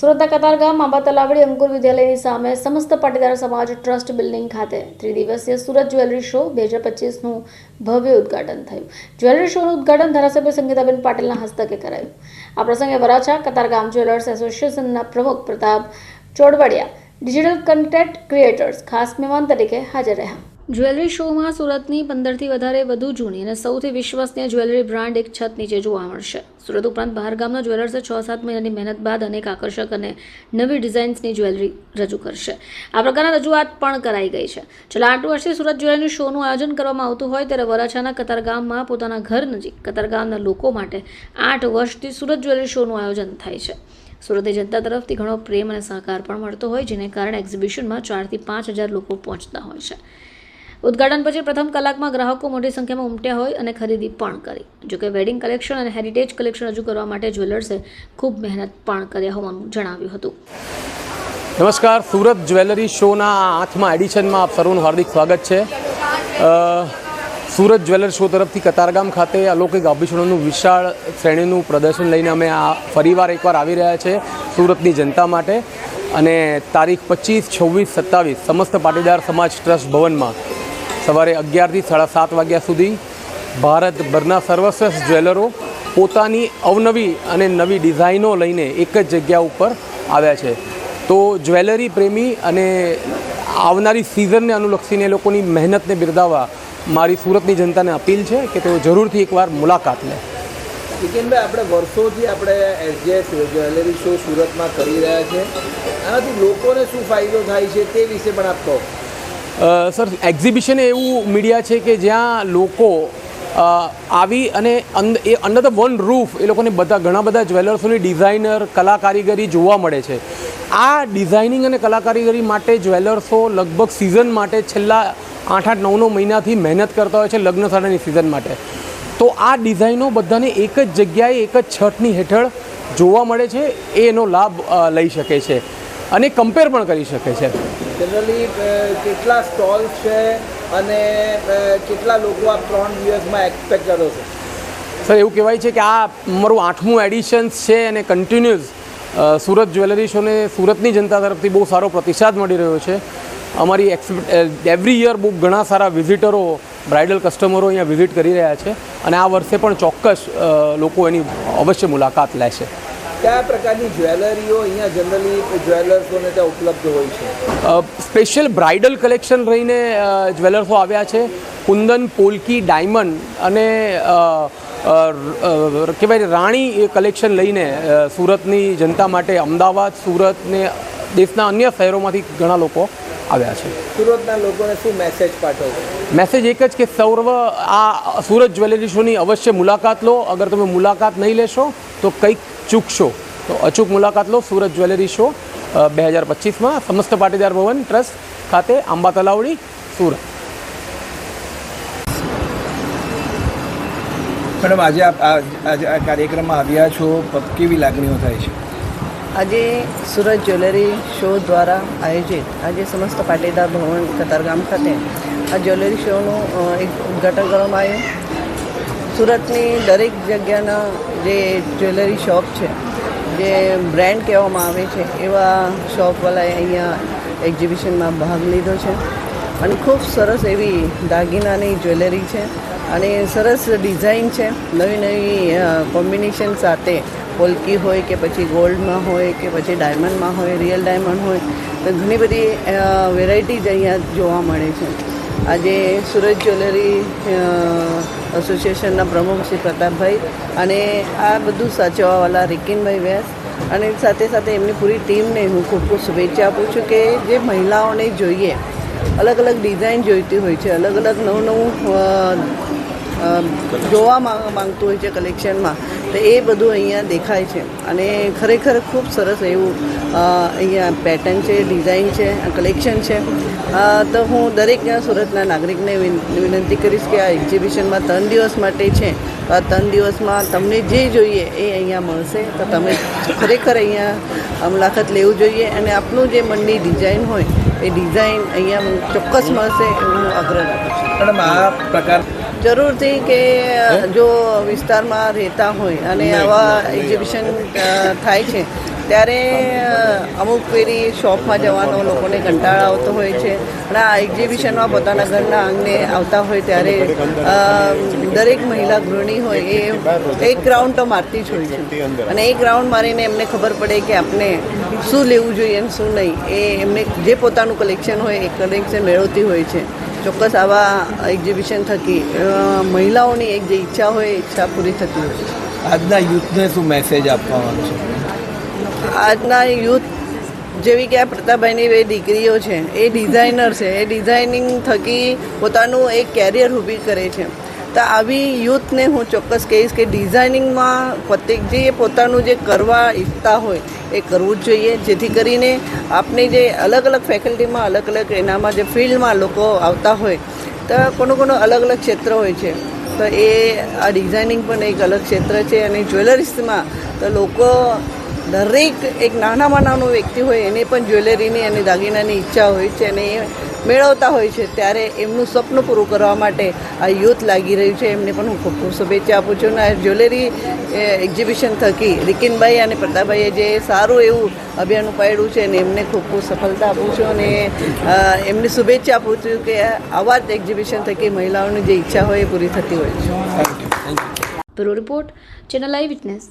સુરતના કતારગામ આંબા તલાવડી અંકુર વિદ્યાલયની સામે સમસ્ત પાટીદાર સમાજ ટ્રસ્ટ બિલ્ડિંગ ખાતે ત્રિદિવસીય સુરત જ્વેલરી શો બે હજાર પચીસનું ભવ્ય ઉદ્ઘાટન થયું. જ્વેલરી શોનું ઉદ્ઘાટન ધારાસભ્ય સંગીતાબેન પાટીલના હસ્તકે કરાયું. આ પ્રસંગે વરાછા કતારગામ જ્વેલર્સ એસોસિએશનના પ્રમુખ Pratap Chodvadiya, digital content creators ખાસ મહેમાન તરીકે હાજર રહ્યા. જ્વેલરી શોમાં સુરતની પંદરથી વધારે વધુ જૂની અને સૌથી વિશ્વસનીય જ્વેલરી બ્રાન્ડ એક છત નીચે જોવા મળશે. સુરત ઉપરાંત બહારગામના જ્વેલર્સે છ સાત મહિનાની મહેનત બાદ અનેક આકર્ષક અને નવી ડિઝાઇન્સની જ્વેલરી રજૂ કરશે. આ પ્રકારના રજૂઆત પણ કરાઈ ગઈ છે. છેલ્લા આઠ વર્ષથી સુરત જ્વેલરી શોનું આયોજન કરવામાં આવતું હોય ત્યારે વરાછાના કતારગામમાં પોતાના ઘર નજીક કતારગામના લોકો માટે આઠ વર્ષથી સુરત જ્વેલરી શોનું આયોજન થાય છે. સુરતની જનતા તરફથી ઘણો પ્રેમ અને સહકાર પણ મળતો હોય, જેને કારણે એક્ઝિબિશનમાં ચારથી પાંચ હજાર લોકો પહોંચતા હોય છે. ઉદ્ઘાટન પછી પ્રથમ કલાકમાં ગ્રાહકો મોટી સંખ્યામાં ઉમટ્યા હોય અને ખરીદી પણ કરી. જોકે વેડિંગ કલેક્શન અને હેરિટેજ કલેક્શન રજૂ કરવા માટે જ્વેલર્સે ખૂબ મહેનત પણ કર્યા હોવાનું જણાવ્યું હતું. નમસ્કાર, સુરત જ્વેલરી શોના આઠમા એડિશનમાં આપ સર્વનું હાર્દિક સ્વાગત છે. સુરત જ્વેલર શો તરફથી કતારગામ ખાતે અલૌકિક આભૂષણોનું વિશાળ શ્રેણીનું પ્રદર્શન લઈને અમે આ ફરીવાર એકવાર આવી રહ્યા છે સુરતની જનતા માટે. અને તારીખ પચીસ, છવ્વીસ, સત્તાવીસ સમસ્ત પાટીદાર સમાજ ટ્રસ્ટ ભવનમાં સવારે અગિયારથી સાડા સાત વાગ્યા સુધી ભારતભરના સર્વશ્રેષ્ઠ જ્વેલરો પોતાની અવનવી અને નવી ડિઝાઇનો લઈને એક જ જગ્યા ઉપર આવ્યા છે. તો જ્વેલરી પ્રેમી અને આવનારી સિઝનને અનુલક્ષીને લોકોની મહેનતને બિરદાવવા મારી સુરતની જનતાને અપીલ છે કે તેઓ જરૂરથી એકવાર મુલાકાત લે. વિકેનભાઈ, આપણે વર્ષોથી આપણે એસજેએસ જ્વેલરી શો સુરતમાં કરી રહ્યા છે. આનાથી લોકોને શું ફાયદો થાય છે તે વિશે પણ આપ કહો. સર એક્ઝિબિશન એવું મીડિયા છે કે જ્યાં લોકો આવી અને એ અંડર ધ વન રૂફ એ લોકોને બધા, ઘણા બધા જ્વેલર્સોની ડિઝાઇનર કલા કારીગરી જોવા મળે છે. આ ડિઝાઇનિંગ અને કલા કારીગરી માટે જ્વેલર્સો લગભગ સિઝન માટે છેલ્લા આઠ આઠ નવ નવ મહિનાથી મહેનત કરતા હોય છે લગ્ન સાડાની સિઝન માટે. તો આ ડિઝાઇનો બધાને એક જ જગ્યાએ, એક જ છઠની હેઠળ જોવા મળે છે. એનો લાભ લઈ શકે છે અને કમ્પેર પણ કરી શકે છે. જનરલી કેટલા સ્ટોલ્સ છે અને કેટલા લોકો આ ત્રણ દિવસમાં એક્સપેક્ટ કરો છો? સર, એવું કહેવાય છે કે આ મારું આઠમું એડિશન્સ છે અને કન્ટિન્યુઅસ સુરત જ્વેલરી શોને સુરતની જનતા તરફથી બહુ સારો પ્રતિસાદ મળી રહ્યો છે. અમારી એવરી યર બહુ ઘણા સારા વિઝિટરો બ્રાઇડલ કસ્ટમરો અહીંયા વિઝિટ કરી રહ્યા છે અને આ વર્ષે પણ ચોક્કસ લોકો એની અવશ્ય મુલાકાત લેશે. કયા પ્રકારની જ્વેલરીઓ અહીંયા જનરલી જ્વેલર્સોને ત્યાં ઉપલબ્ધ હોય છે? સ્પેશિયલ બ્રાઇડલ કલેક્શન રહીને જ્વેલર્સો આવ્યા છે. કુંદન પોલકી ડાયમંડ અને કહેવાય રાણી એ કલેક્શન લઈને સુરતની જનતા માટે અમદાવાદ સુરતને દેશના અન્ય શહેરોમાંથી ઘણા લોકો આવ્યા છે. સુરતના લોકોને શું મેસેજ પાઠવો મેસેજ એક જ કે સર્વ આ સુરત જ્વેલરી શોની અવશ્ય મુલાકાત લો. અગર તમે મુલાકાત નહીં લેશો તો કંઈક ચૂકશો તો અચૂક મુલાકાત લો સુરત જ્વેલરી શો બે હજાર પચીસમાં સમસ્ત પાટીદાર ભવન ટ્રસ્ટ ખાતે આંબા તલાવડી સુરત. મેડમ આજે આપ આ આજે આ કાર્યક્રમમાં આવ્યા છો કેવી લાગણીઓ થાય છે? આજે સુરત જ્વેલરી શો દ્વારા આયોજિત આજે સમસ્ત પાટીદાર ભવન કતારગામ ખાતે આ જ્વેલરી શોનું એક ઉદ્ઘાટન કરવામાં આવ્યું. સુરતની દરેક જગ્યાના જે જ્વેલરી શોપ છે, જે બ્રાન્ડ કહેવામાં આવે છે, એવા શોપવાળાએ અહીંયા એક્ઝિબિશનમાં ભાગ લીધો છે. અને ખૂબ સરસ એવી દાગીનાની જ્વેલરી છે અને સરસ ડિઝાઇન છે. નવી નવી કોમ્બિનેશન સાથે પોલકી હોય કે પછી ગોલ્ડમાં હોય કે પછી ડાયમંડમાં હોય, રિયલ ડાયમંડ હોય, તો ઘણી બધી વેરાયટીઝ અહીંયા જોવા મળે છે. આજે સુરત જ્વેલરી એસોસિએશનના પ્રમુખ શ્રી પ્રતાપભાઈ અને આ બધું સાચવવાવાળા રિકિનભાઈ વ્યાસ. અને સાથે સાથે એમની પૂરી ટીમને હું ખૂબ ખૂબ શુભેચ્છા આપું છું કે જે મહિલાઓને જોઈએ અલગ અલગ ડિઝાઇન જોઈતી હોય છે અલગ અલગ નવું નવું જોવા માંગ- માંગતું હોય છે કલેક્શનમાં તો એ બધું અહીંયા દેખાય છે. અને ખરેખર ખૂબ સરસ એવું અહીંયા પેટર્ન છે ડિઝાઇન છે કલેક્શન છે. તો હું દરેક સુરતના નાગરિકને વિનંતી કરીશ કે આ એક્ઝિબિશનમાં ત્રણ દિવસ માટે છે. આ ત્રણ દિવસમાં તમને જે જોઈએ એ અહીંયા મળશે. તો તમે ખરેખર અહીંયા મુલાકાત લેવું જોઈએ. અને આપનું જે મનની ડિઝાઇન હોય, એ ડિઝાઇન અહીંયા ચોક્કસ મળશે એવું હું આગ્રહ રાખું છું. આ પ્રકાર જરૂરથી કે જો વિસ્તારમાં રહેતા હોય અને આવા એક્ઝિબિશન થાય છે ત્યારે અમુક ફેરી શોપમાં જવાનો લોકોને કંટાળો આવતો હોય છે અને આ એક્ઝિબિશનમાં પોતાના ઘરના આંગણે આવતા હોય ત્યારે દરેક મહિલા ગૃહિણી હોય એ એક રાઉન્ડ તો મારતી જ હોય છે. અને એક રાઉન્ડ મારીને એમને ખબર પડે કે આપણે શું લેવું જોઈએ અને શું નહીં. એ એમને જે પોતાનું કલેક્શન હોય એ કલેક્શન મેળવતી હોય છે. ચોક્કસ આવા એક્ઝિબિશન થકી મહિલાઓની એક જે ઈચ્છા હોય એ ઈચ્છા પૂરી થતી હોય આજના યુથને શું મેસેજ આપવા માંગશો આજના યુથ જેવી કે આ પ્રતાપભાઈની બે દીકરીઓ છે એ ડિઝાઇનર છે. એ ડિઝાઇનિંગ થકી પોતાનું એક કેરિયર ઊભી કરે છે. તો આવી યુથને હું ચોક્કસ કહીશ કે ડિઝાઇનિંગમાં જે પોતાનું જે કરવા ઈચ્છતા હોય એ કરવું જ જોઈએ. જેથી કરીને આપણે જે અલગ અલગ ફેકલ્ટીમાં અલગ અલગ એનામાં જે ફિલ્ડમાં લોકો આવતા હોય, તો કોનું કોનું અલગ અલગ ક્ષેત્ર હોય છે. તો એ આ ડિઝાઇનિંગ પણ એક અલગ ક્ષેત્ર છે અને જ્વેલરીસમાં તો લોકો દરેક એક નાનામાં નાનો વ્યક્તિ હોય એને પણ જ્વેલરીની અને દાગીનાની ઈચ્છા હોય છે અને એ મેળવતા હોય છે ત્યારે એમનું સ્વપ્ન પૂરું કરવા માટે આ યુથ લાગી રહ્યું છે. એમને પણ હું ખૂબ ખૂબ શુભેચ્છા આપું છું. અને આ જ્વેલરી એક્ઝિબિશન થકી રિકિનભાઈ અને પ્રતાપભાઈએ જે સારું એવું અભિયાન ઉપાડ્યું છે અને એમને ખૂબ ખૂબ સફળતા આપું છું. અને એમને શુભેચ્છા આપું છું કે આવા જ એક્ઝિબિશન થકી મહિલાઓની જે ઈચ્છા હોય એ પૂરી થતી હોય છે. Bureau report channel I witness.